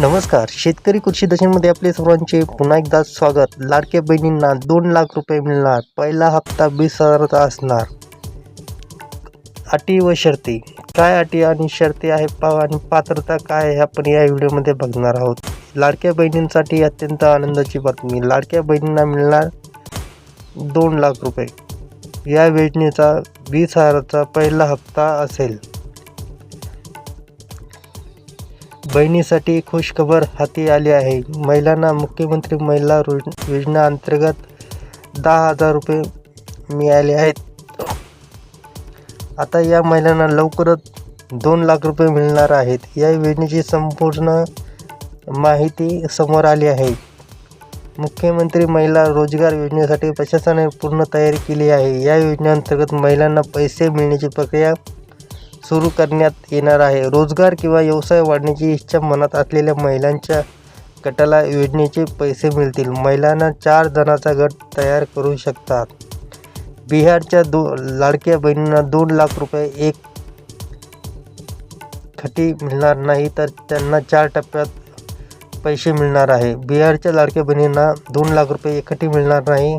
नमस्कार. शेतकरी कृषी दशेमध्ये आपले सर्वांचे पुन्हा एकदा स्वागत. लाडक्या बहिणींना दोन लाख रुपये मिळणार. पहिला हप्ता वीस हजाराचा असणार. अटी व शर्ती. काय अटी आणि शर्ती आहे पा आणि पात्रता काय आहे आपण या व्हिडिओमध्ये बघणार आहोत. लाडक्या बहिणींसाठी अत्यंत आनंदाची बातमी. लाडक्या बहिणींना मिळणार दोन लाख रुपये. या योजनेचा वीस हजाराचा पहिला हप्ता असेल. बहिणीसाठी खुशखबर हाती आली आहे. महिलांना मुख्यमंत्री महिला रोज- योजना अंतर्गत दहा हजार रुपये मिळाले आहेत. आता या महिलांना लवकरच दोन लाख रुपये मिळणार आहेत. या योजनेची संपूर्ण माहिती समोर आली आहे. मुख्यमंत्री महिला रोजगार योजनेसाठी प्रशासनाने पूर्ण तयारी केली आहे. या योजनेअंतर्गत महिलांना पैसे मिळण्याची प्रक्रिया सुरू करण्यात येणार आहे. रोजगार किंवा व्यवसाय वाढण्याची इच्छा मनात असलेल्या महिलांच्या गटाला योजनेचे पैसे मिळतील. महिलांना चार जणांचा गट तयार करू शकतात. बिहारच्या दो लाडक्या बहिणींना दोन लाख रुपये एक खटी मिळणार नाही तर त्यांना चार टप्प्यात पैसे मिळणार आहे. बिहारच्या लाडक्या बहिणींना दोन लाख रुपये एकखटी मिळणार नाही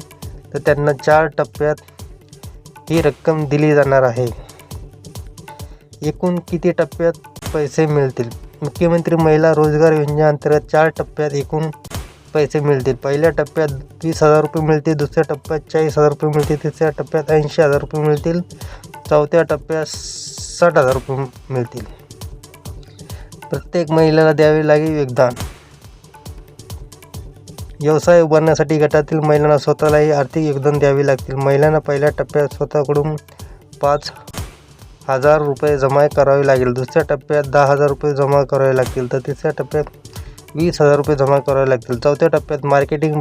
तर त्यांना चार टप्प्यात ही रक्कम दिली जाणार आहे. एकूण किती टप्प्यात पैसे मिळतील? मुख्यमंत्री महिला रोजगार योजनेअंतर्गत चार टप्प्यात एकूण पैसे मिळतील. पहिल्या टप्प्यात वीस हजार रुपये मिळतील दुसऱ्या टप्प्यात चाळीस हजार रुपये मिळतील तिसऱ्या टप्प्यात ऐंशी हजार रुपये मिळतील चौथ्या टप्प्यात साठ हजार रुपये मिळतील. प्रत्येक महिलेला द्यावे लागेल योगदान. व्यवसाय उभारण्यासाठी गटातील महिलांना स्वतःलाही आर्थिक योगदान द्यावे लागतील. महिलांना पहिल्या टप्प्यात स्वतःकडून पाच हजार रुपये जमा करावे लागेल. दुसऱ्या टप्प्यात दहा हजार रुपये जमा करावे लागतील. तर तिसऱ्या टप्प्यात वीस हजार रुपये जमा करावे लागतील. चौथ्या टप्प्यात मार्केटिंग